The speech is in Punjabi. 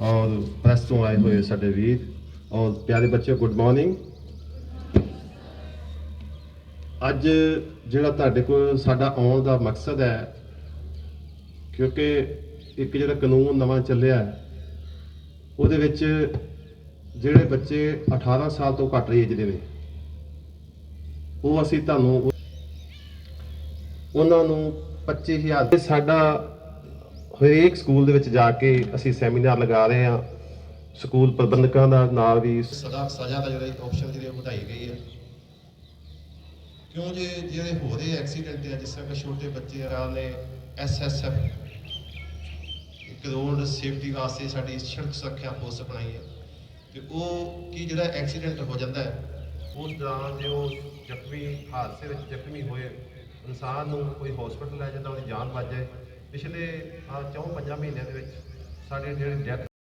ਔਰ ਪ੍ਰੈਸ ਤੋਂ ਆਏ ਹੋਏ ਸਾਡੇ ਵੀਰ। ਔਰ ਪਿਆਰੇ ਬੱਚੇ ਗੁੱਡ ਮਾਰਨਿੰਗ ਅੱਜ ਜਿਹੜਾ ਤੁਹਾਡੇ ਕੋਲ ਸਾਡਾ ਆਉਣ ਦਾ ਮਕਸਦ ਹੈ, ਕਿਉਂਕਿ ਇੱਕ ਜਿਹੜਾ ਕਾਨੂੰਨ ਨਵਾਂ ਚੱਲਿਆ ਉਹਦੇ ਵਿੱਚ ਜਿਹੜੇ ਬੱਚੇ 18 ਸਾਲ ਤੋਂ ਘੱਟ ਏਜ ਦੇ ਨੇ, ਉਹ ਅਸੀਂ ਤੁਹਾਨੂੰ ਉਹਨਾਂ ਨੂੰ 25000 ਤੇ ਸਾਡਾ ਹਰੇਕ ਸਕੂਲ ਦੇ ਵਿੱਚ ਜਾ ਕੇ ਅਸੀਂ ਸੈਮੀਨਾਰ ਲਗਾ ਰਹੇ ਹਾਂ। ਸਕੂਲ ਪ੍ਰਬੰਧਕਾਂ ਦਾ ਨਾਲ ਵੀ ਸਦਾ ਸਜ਼ਾ ਦਾ ਜਿਹੜਾ ਆਪਸ਼ਨ ਜਿਹੜੀ ਉਹ ਵਧਾਈ ਗਈ ਹੈ। ਕਿਉਂ ਜੇ ਜਿਹੜੇ ਹੋ ਰਹੇ ਐਕਸੀਡੈਂਟ ਆ, ਜਿਸ ਤਰ੍ਹਾਂ ਕਿ ਛੋਟੇ ਬੱਚੇ ਆ ਨੇ ਐਸਐਸਐਫ ਇੱਕ ਰੋਡ ਸੇਫਟੀ ਵਾਸਤੇ ਸਾਡੀ ਸੜਕ ਸੁਰੱਖਿਆ ਫੋਰਸ ਬਣਾਈ ਹੈ। ਤੇ ਉਹ ਕੀ ਜਿਹੜਾ ਐਕਸੀਡੈਂਟ ਹੋ ਜਾਂਦਾ ਹੈ, ਉਸ ਦੌਰਾਨ ਜੇ ਉਹ ਜ਼ਖਮੀ ਹਾਦਸੇ ਵਿੱਚ ਜ਼ਖਮੀ ਹੋਏ, ਇਨਸਾਨ ਨੂੰ ਕੋਈ ਹਸਪੀਟਲ ਲੈ ਜਾਂਦਾ ਉਹਦੀ ਜਾਨ ਬਚ ਜਾਏ। ਪਿਛਲੇ 4-5 ਮਹੀਨਿਆਂ ਦੇ ਵਿੱਚ ਸਾਡੇ ਜਿਹੜੇ ਡੈਥ